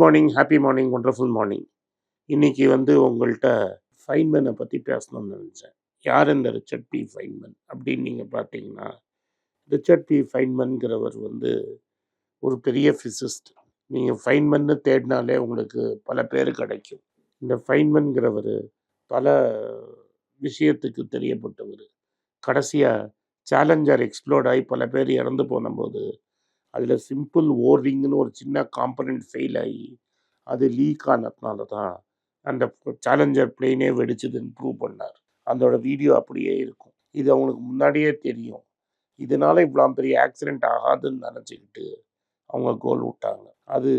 Good morning happy morning wonderful morning இன்னைக்கு வந்து உங்கள்கிட்ட ஃபைன்மேனை பற்றி பேசணும்னு நினச்சேன். யார் இந்த ரிச்சர்ட் பி. ஃபைன்மேன் அப்படின்னு நீங்கள் பார்த்தீங்கன்னா ரிச்சர்ட் பி. ஃபைன்மேன்கிறவர் வந்து ஒரு பெரிய ஃபிசிஸ்ட் நீங்கள் ஃபைன்மன்னு தேடினாலே உங்களுக்கு பல பேர் கிடைக்கும். இந்த ஃபைன்மன்கிறவர் பல விஷயத்துக்கு தெரியப்பட்டவர். கடைசியாக சேலஞ்சர் எக்ஸ்ப்ளோர்ட் ஆகி பல பேர் இறந்து போனபோது அதில் சிம்பிள் ஓர்டிங்னு ஒரு சின்ன காம்பனண்ட் ஃபெயில் ஆகி அது லீக் ஆனதுனால தான் அந்த சேலஞ்சர் பிளேனே வெடிச்சதுன்னு ப்ரூவ் பண்ணார். அதோட வீடியோ அப்படியே இருக்கும். இது அவங்களுக்கு முன்னாடியே தெரியும். இதனால் இவ்வளோ பெரிய ஆக்சிடெண்ட் ஆகாதுன்னு நினச்சிக்கிட்டு அவங்க கோல் விட்டாங்க. அது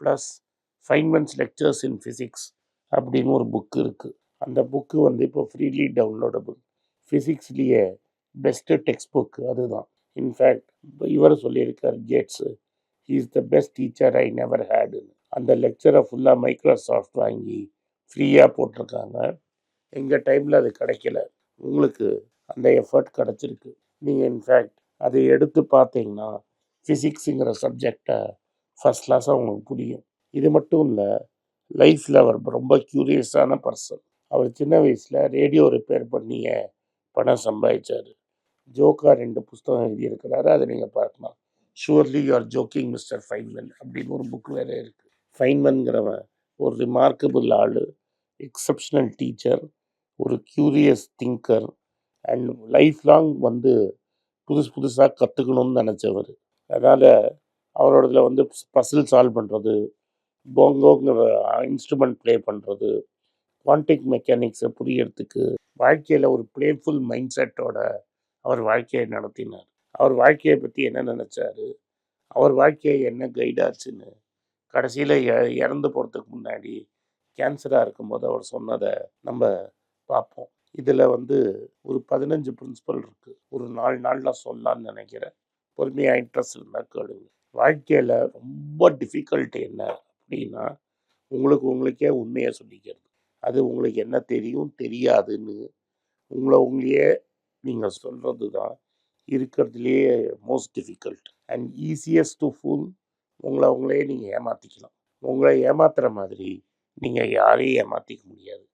plus Feynman's lectures in physics அப்படின்னு ஒரு புக்கு இருக்குது அந்த புக்கு வந்து இப்போ ஃப்ரீலி டவுன்லோடபுள் ஃபிசிக்ஸ்லேயே பெஸ்ட்டு டெக்ஸ்ட் புக் அதுதான். இன்ஃபேக்ட் இவர் சொல்லியிருக்கார் Gates is the best teacher I never ஹேடுன்னு அந்த லெக்சரை ஃபுல்லாக மைக்ரோசாஃப்ட் வாங்கி ஃப்ரீயாக போட்டிருக்காங்க. எங்கள் டைமில் அது கிடைக்கல. உங்களுக்கு அந்த எஃபர்ட் கிடச்சிருக்கு. நீங்கள் இன்ஃபேக்ட் அதை எடுத்து பார்த்தீங்கன்னா ஃபிசிக்ஸுங்கிற சப்ஜெக்டை ஃபஸ்ட் கிளாஸாக உங்களுக்கு புரியும். இது மட்டும் இல்லை லைஃப்பில் அவர் ரொம்ப க்யூரியஸான பர்சன் அவர் சின்ன வயசில் ரேடியோ ரிப்பேர் பண்ணிய பணம் சம்பாதிச்சார். ஜோக்கா ரெண்டு புஸ்தகம் எழுதியிருக்கிறாரு. அதை நீங்கள் பார்க்கலாம். Surely you're joking mister Feynman அப்படின்னு ஒரு புக் வேறு இருக்குது ஃபைன்மன்கிறவன் ஒரு ரிமார்க்கபிள் ஆள் எக்ஸப்ஷனல் டீச்சர் ஒரு curious thinker and life long வந்து புதுசு புதுசாக கற்றுக்கணும்னு நினச்சவர். அதனால் அவரோடதுல வந்து பசில் சால்வ் பண்ணுறது போங்கோங்கிற இன்ஸ்ட்ருமெண்ட் ப்ளே பண்ணுறது குவான்டிக் மெக்கானிக்ஸை புரியறதுக்கு வாழ்க்கையில் ஒரு ப்ளேஃபுல் மைண்ட் செட்டோட அவர் வாழ்க்கையை நடத்தினார். அவர் வாழ்க்கையை பற்றி என்ன நினச்சாரு? அவர் வாழ்க்கையை என்ன கைடாச்சுன்னு கடைசியில் இறந்து போகிறதுக்கு முன்னாடி கேன்சராக இருக்கும்போது அவர் சொன்னதை நம்ம பார்ப்போம். இதில் வந்து ஒரு பதினஞ்சு பிரின்சிபல் இருக்குது ஒரு நாலு நாளில் சொல்லலான்னு நினைக்கிறேன். பொறுமையாக இன்ட்ரெஸ்ட் இருந்தால் கேளுங்க வாழ்க்கையில் ரொம்ப டிஃபிகல்ட் என்ன அப்படின்னா உங்களுக்கு உங்களுக்கே உண்மையை சொல்லிக்கிறது. அது உங்களுக்கு என்ன தெரியும்? தெரியாதுன்னு உங்களை உங்களையே நீங்கள் சொல்கிறது தான் இருக்கிறதுலையே most difficult and easiest to fool உங்களை அவங்களே நீங்கள் ஏமாற்றிக்கலாம் உங்களை ஏமாத்துகிற மாதிரி நீங்கள் யாரையும் ஏமாற்றிக்க முடியாது.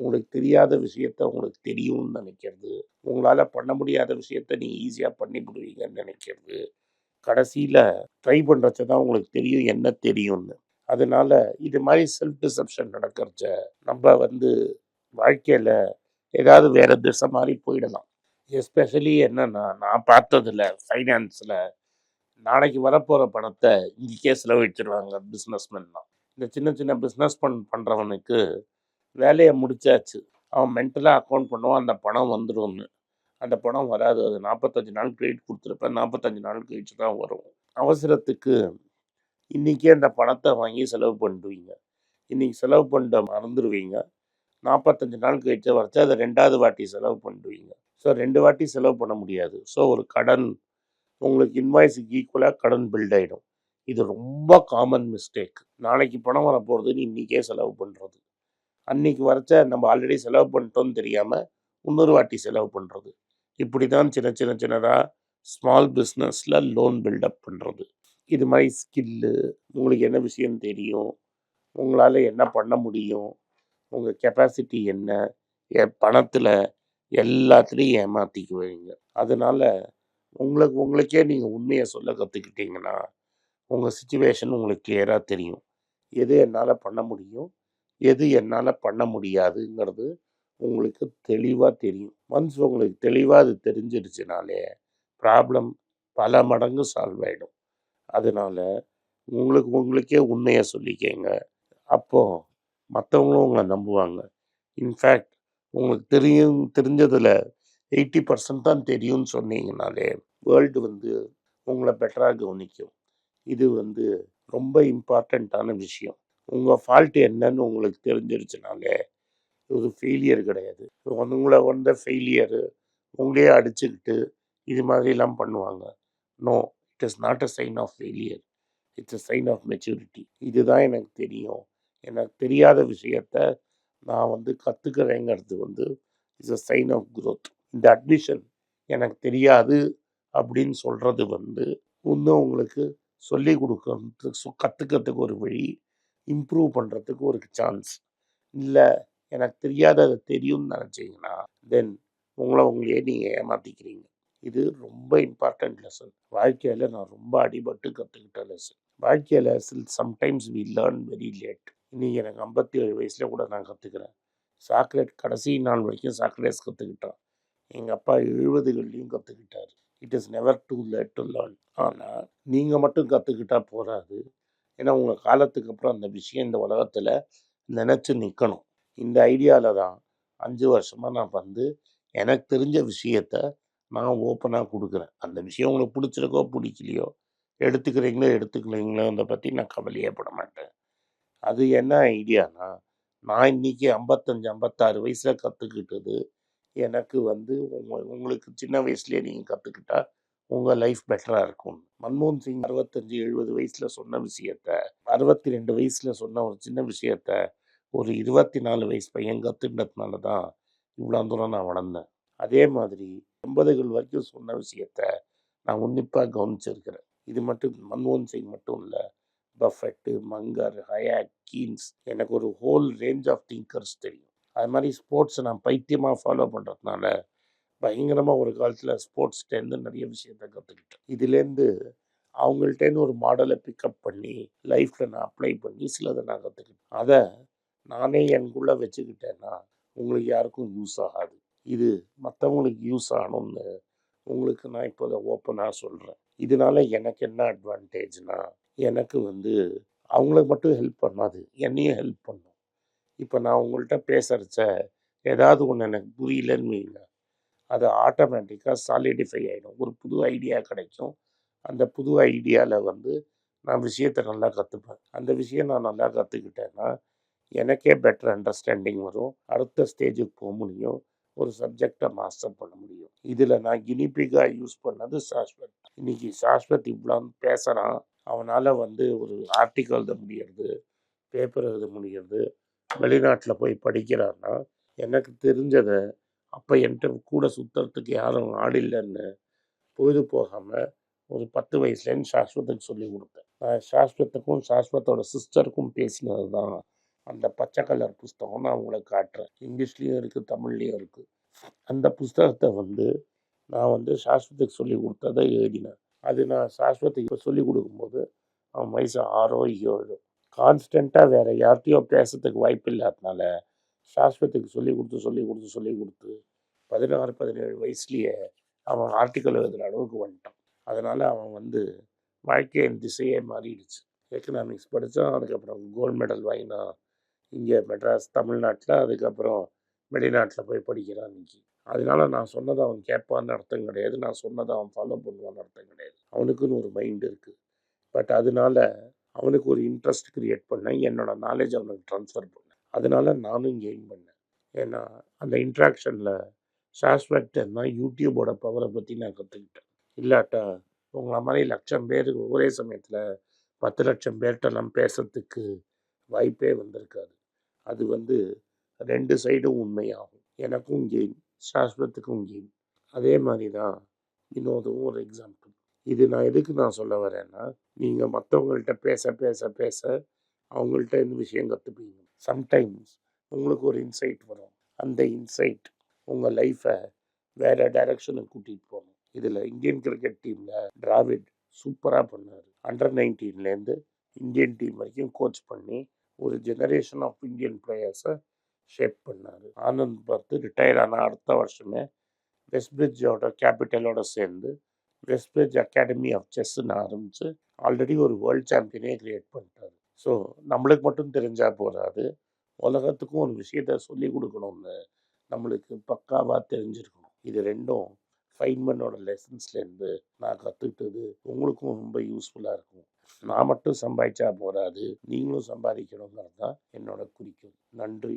உங்களுக்கு தெரியாத விஷயத்த உங்களுக்கு தெரியும்னு நினைக்கிறது உங்களால் பண்ண முடியாத விஷயத்த நீங்கள் ஈஸியாக பண்ணி விடுவீங்கன்னு நினைக்கிறது கடைசியில் ட்ரை பண்ணுறச்ச தான் உங்களுக்கு தெரியும் என்ன தெரியும்னு. அதனால இது மாதிரி செல்ஃப் டிசப்ஷன் நடக்கிறச்ச நம்ம வந்து வாழ்க்கையில் ஏதாவது வேறு திசை மாதிரி போயிடலாம். எஸ்பெஷலி என்னன்னா நான் பார்த்ததுல ஃபைனான்ஸில் நாளைக்கு வரப்போகிற பணத்தை இன்றைக்கே செலவழிச்சிருவாங்க பிஸ்னஸ்மேன்லாம் இந்த சின்ன சின்ன பிஸ்னஸ் பண் பண்ணுறவனுக்கு வேலையை முடிச்சாச்சு. அவன் மென்டலாக அக்கௌண்ட் பண்ணுவான் அந்த பணம் வந்துடும்னு அந்த பணம் வராது. அது நாற்பத்தஞ்சு நாள் கிரெடிட் கொடுத்துருப்பேன். நாற்பத்தஞ்சு நாள் கழிச்சு தான் வரும். அவசரத்துக்கு இன்றைக்கே அந்த பணத்தை வாங்கி செலவு பண்ணிடுவீங்க இன்றைக்கி செலவு பண்ணிட்ட மறந்துடுவீங்க நாற்பத்தஞ்சு நாள் கழிச்சு வரைச்சு அதை ரெண்டாவது வாட்டி செலவு பண்ணிடுவீங்க ஸோ ரெண்டு வாட்டி செலவு பண்ண முடியாது. ஸோ ஒரு கடன் உங்களுக்கு இன்வாய்ஸுக்கு ஈக்குவலாக கடன் பில்ட் ஆகிடும் இது ரொம்ப காமன் மிஸ்டேக் நாளைக்கு பணம் வர போகிறதுன்னு இன்றைக்கே செலவு பண்ணுறது அன்னைக்கு வரைச்ச நம்ம ஆல்ரெடி செலவு பண்ணிட்டோம்னு தெரியாமல் இன்னொரு வாட்டி செலவு பண்ணுறது இப்படி தான் சின்ன சின்ன சின்னதாக ஸ்மால் பிஸ்னஸில் லோன் பில்டப் பண்ணுறது இது மாதிரி ஸ்கில்லு உங்களுக்கு என்ன விஷயம் தெரியும்? உங்களால் என்ன பண்ண முடியும்? உங்கள் கெப்பாசிட்டி என்ன? என் பணத்தில் எல்லாத்துலேயும் ஏமாற்றிக்குவீங்க அதனால் உங்களுக்கு உங்களுக்கே நீங்கள் உண்மையை சொல்ல கற்றுக்கிட்டீங்கன்னா உங்கள் சுச்சுவேஷன் உங்களுக்கு கிளியராக தெரியும். எது என்னால் பண்ண முடியும்? எது என்னால் பண்ண முடியாதுங்கிறது உங்களுக்கு தெளிவாக தெரியும். ஒன்ஸ் உங்களுக்கு தெளிவாக அது தெரிஞ்சிடுச்சுனாலே ப்ராப்ளம் பல மடங்கு சால்வ் ஆகிடும் அதனால் உங்களுக்கு உங்களுக்கே உண்மையை சொல்லிக்கங்க. அப்போது மற்றவங்களும் உங்களை நம்புவாங்க. இன்ஃபேக்ட் உங்களுக்கு தெரியும் தெரிஞ்சதில் எயிட்டி பர்சன்ட் தான் தெரியும்னு சொன்னீங்கனாலே வேர்ல்டு வந்து உங்களை பெட்டராக கவனிக்கும். இது வந்து ரொம்ப இம்பார்ட்டண்ட்டான விஷயம். உங்கள் ஃபால்ட் என்னன்னு உங்களுக்கு தெரிஞ்சிருச்சுனாலே இது ஃபெயிலியர் கிடையாது. உங்களை வந்த ஃபெயிலியரு உங்களே அடிச்சுக்கிட்டு இது மாதிரிலாம் பண்ணுவாங்க. No it is not a sign of failure it's a sign of maturity இதுதான் எனக்கு தெரியும். எனக்கு தெரியாத விஷயத்த நான் வந்து கற்றுக்கிறேங்கிறது வந்து is a sign of growth இந்த அட்மிஷன் எனக்கு தெரியாது அப்படின்னு சொல்கிறது வந்து இன்னும் உங்களுக்கு சொல்லி கொடுக்கறதுக்கு கற்றுக்கிறதுக்கு ஒரு வழி இம்ப்ரூவ் பண்ணுறதுக்கு ஒரு சான்ஸ் இல்லை எனக்கு தெரியாதது தெரியும்னு நினச்சிங்கன்னா தென் உங்களை உங்களையே நீங்கள் ஏமாற்றிக்கிறீங்க இது ரொம்ப இம்பார்ட்டண்ட் லெசன் வாழ்க்கையில் நான் ரொம்ப அடிபட்டு கற்றுக்கிட்ட லெசன் வாழ்க்கையில் சில் sometimes we learn very late இன்னைக்கு எனக்கு ஐம்பத்தி ஏழு வயசில் கூட நான் கற்றுக்கிறேன் சாக்லேட் கடைசி நாள் வரைக்கும் சாக்லேட்ஸ் கற்றுக்கிட்டான் எங்கள் அப்பா எழுபதுகள்லையும் கற்றுக்கிட்டார் it is never too late to learn ஆனால் நீங்கள் மட்டும் கற்றுக்கிட்டா போகாது ஏன்னா உங்கள் காலத்துக்கு அப்புறம் அந்த விஷயம் இந்த உலகத்தில் நினச்சி நிற்கணும் இந்த ஐடியாவில் தான் அஞ்சு வருஷமாக நான் வந்து எனக்கு தெரிஞ்ச விஷயத்த நான் ஓப்பனாக கொடுக்குறேன். அந்த விஷயம் உங்களுக்கு பிடிச்சிருக்கோ பிடிக்கலையோ எடுத்துக்கிறீங்களோ எடுத்துக்கலைங்களோ அதை பற்றி நான் கவலையே பட மாட்டேன். அது என்ன ஐடியானா நான் இன்றைக்கி ஐம்பத்தஞ்சு ஐம்பத்தாறு வயசில் கற்றுக்கிட்டது எனக்கு வந்து உங்களுக்கு சின்ன வயசுலேயே நீங்கள் கற்றுக்கிட்டா உங்கள் லைஃப் பெட்டராக இருக்கும். மன்மோகன் சிங் அறுபத்தஞ்சு எழுபது வயசில் சொன்ன விஷயத்த அறுபத்தி ரெண்டு வயசில் சொன்ன ஒரு சின்ன விஷயத்த ஒரு இருபத்தி நாலு வயசு பையன் கற்றுக்கிட்டதுனால தான் இவ்வளோ தூரம் நான் வளர்ந்தேன். அதே மாதிரி எண்பதுகள் வரைக்கும் சொன்ன விஷயத்த நான் உன்னிப்பாக கவனிச்சிருக்கிறேன். இது மட்டும் மன்மோகன் சிங் மட்டும் இல்லை பஃபெட்டு மங்கர் ஹயாக் கீன்ஸ். எனக்கு ஒரு ஹோல் ரேஞ்ச் ஆஃப் திங்கர்ஸ் தெரியும். அது மாதிரி ஸ்போர்ட்ஸை நான் பைத்தியமாக ஃபாலோ பண்ணுறதுனால பயங்கரமாக ஒரு காலத்தில் ஸ்போர்ட்ஸ்லேருந்து நிறைய விஷயத்த கற்றுக்கிட்டேன் இதுலேருந்து அவங்கள்ட்டேருந்து ஒரு மாடலை பிக்கப் பண்ணி லைஃப்பில் நான் அப்ளை பண்ணி சிலதை நான் கற்றுக்கிட்டேன் அதை நானே எனக்குள்ளே வச்சுக்கிட்டேன்னா உங்களுக்கு யாருக்கும் யூஸ் ஆகாது. இது மற்றவங்களுக்கு யூஸ் ஆகணும்னு உங்களுக்கு நான் இப்போ அதை ஓப்பனாக சொல்கிறேன் இதனால எனக்கு என்ன அட்வான்டேஜ்னால் எனக்கு வந்து அவங்களுக்கு மட்டும் ஹெல்ப் பண்ணாது. என்னையும் ஹெல்ப் பண்ணும். இப்போ நான் உங்கள்கிட்ட பேசுகிறச்ச ஏதாவது ஒன்று எனக்கு புரியலன்னு வைங்க. அது ஆட்டோமேட்டிக்காக சாலிடிஃபை ஆகிடும் ஒரு புது ஐடியா கிடைக்கும். அந்த புது ஐடியாவில் வந்து நான் விஷயத்தை நல்லா கற்றுப்பேன் அந்த விஷயம் நான் நல்லா கற்றுக்கிட்டேன்னா எனக்கே பெட்டர் அண்டர்ஸ்டாண்டிங் வரும். அடுத்த ஸ்டேஜுக்கு போக முடியும். ஒரு சப்ஜெக்டை மாஸ்டர் பண்ண முடியும். இதில் நான் கினிபிகாக யூஸ் பண்ணது சாஸ்வத். இன்னைக்கு சாஸ்வத் இவ்வளோ பேசுகிறான் அவனால் வந்து ஒரு ஆர்டிக்கல் எழுத முடியறது பேப்பர் எழுத முடியறது வெளிநாட்டில் போய் படிக்கிறான்னா எனக்கு தெரிஞ்சதை அப்போ என்கிட்ட கூட சுற்றுறதுக்கு யாரும் ஆள் இல்லைன்னு பொழுது போகாமல் ஒரு பத்து வயசுலேருந்து சாஸ்வத்துக்கு சொல்லி கொடுத்தேன். நான் சாஸ்வத்துக்கும் சாஸ்வத்தோட சிஸ்டருக்கும் பேசினது தான் அந்த பச்சை கலர் புஸ்தகம் நான் உங்களுக்கு காட்டுறேன். இங்கிலீஷ்லேயும் இருக்குது தமிழ்லேயும் இருக்குது அந்த புஸ்தகத்தை வந்து நான் வந்து சாஸ்வத்துக்கு சொல்லி கொடுத்ததை எழுதினேன். அது நான் சாஸ்வத்தை இப்போ சொல்லி கொடுக்கும்போது அவன் வயசு ஆறோ ஏழோ. கான்ஸ்டண்ட்டாக வேறு யார்கிட்டயோ பேசுறதுக்கு வாய்ப்பு இல்லாதனால சாஸ்வத்துக்கு சொல்லி கொடுத்து சொல்லி கொடுத்து சொல்லி கொடுத்து பதினாறு பதினேழு வயசுலேயே அவன் ஆர்டிக்கல் எழுதுகிற அளவுக்கு வந்துட்டான். அதனால் அவன் வந்து வாழ்க்கையின் திசையே மாறிடுச்சு. எக்கனாமிக்ஸ் படித்தான் அதுக்கப்புறம் கோல்டு மெடல் வாங்கினான். இங்கே மெட்ராஸ் தமிழ்நாட்டில் அதுக்கப்புறம் வெளிநாட்டில் போய் படிக்கிறான் இன்னைக்கு. அதனால நான் சொன்னதை அவன் கேட்பான்னு அர்த்தம் கிடையாது. நான் சொன்னதை அவன் ஃபாலோ பண்ணுவான்னு அர்த்தம் கிடையாது. அவனுக்குன்னு ஒரு மைண்ட் இருக்குது பட் அதனால அவனுக்கு ஒரு இன்ட்ரெஸ்ட் க்ரியேட் பண்ணேன். என்னோட நாலேஜ் அவனுக்கு ட்ரான்ஸ்ஃபர் பண்ணேன். அதனால நானும் கெயின் பண்ணேன். ஏன்னா அந்த இன்ட்ராக்ஷனில் சாஸ்வட்னா யூடியூபோட பவரை பற்றி நான் கற்றுக்கிட்டேன் இல்லாட்டா உங்களை மாதிரி லட்சம் பேர் ஒரே சமயத்தில் பத்து லட்சம் பேர்கிட்டலாம் பேசுறதுக்கு வாய்ப்பே வந்திருக்காது. அது வந்து ரெண்டு சைடும் உண்மையாகும். எனக்கும் கெயின் சாஸ்வத்துக்கும் கெயின் அதே மாதிரி தான் வினோதும் ஒரு எக்ஸாம்பிள் இது நான் எதுக்கு நான் சொல்ல வரேன்னா நீங்கள் மற்றவங்கள்ட்ட பேச பேச பேச அவங்கள்ட்ட இந்த விஷயம் கற்றுப்பீங்க சம்டைம்ஸ் உங்களுக்கு ஒரு இன்சைட் வரும். அந்த இன்சைட் உங்கள் லைஃப்பை வேறு டைரக்ஷனுக்கு கூட்டிகிட்டு போகணும் இதில் இந்தியன் கிரிக்கெட் டீமில் டிராவிட் சூப்பராக பண்ணார். அண்டர் நைன்டீன்லேருந்து இந்தியன் டீம் வரைக்கும் கோச் பண்ணி ஒரு ஜெனரேஷன் ஆஃப் இந்தியன் பிளேயர்ஸை ஷேப் பண்ணார். ஆனந்த் பார்த்து ரிட்டையர் ஆன அடுத்த வருஷமே வெஸ்ட் பிரிட்ஜோட கேபிட்டலோட சேர்ந்து வெஸ்ட் பிரிட்ஜ் அகாடமி ஆஃப் செஸ்ன்னு ஆரம்பித்து ஆல்ரெடி ஒரு வேர்ல்ட் சாம்பியனே கிரியேட் பண்ணிட்டாரு. ஸோ நம்மளுக்கு மட்டும் தெரிஞ்சால் போகாது உலகத்துக்கும் ஒரு விஷயத்த சொல்லி கொடுக்கணும்னு நம்மளுக்கு பக்காவாக தெரிஞ்சிருக்கணும். இது ரெண்டும் ஃபைன்மனோட லெசன்ஸ்லேருந்து நான் கற்றுக்கிட்டது உங்களுக்கும் ரொம்ப யூஸ்ஃபுல்லாக இருக்கும். நான் மட்டும் சம்பாதிச்சா போகாது நீங்களும் சம்பாதிக்கணுங்கிறது தான் என்னோட குறிக்கோள். நன்றி.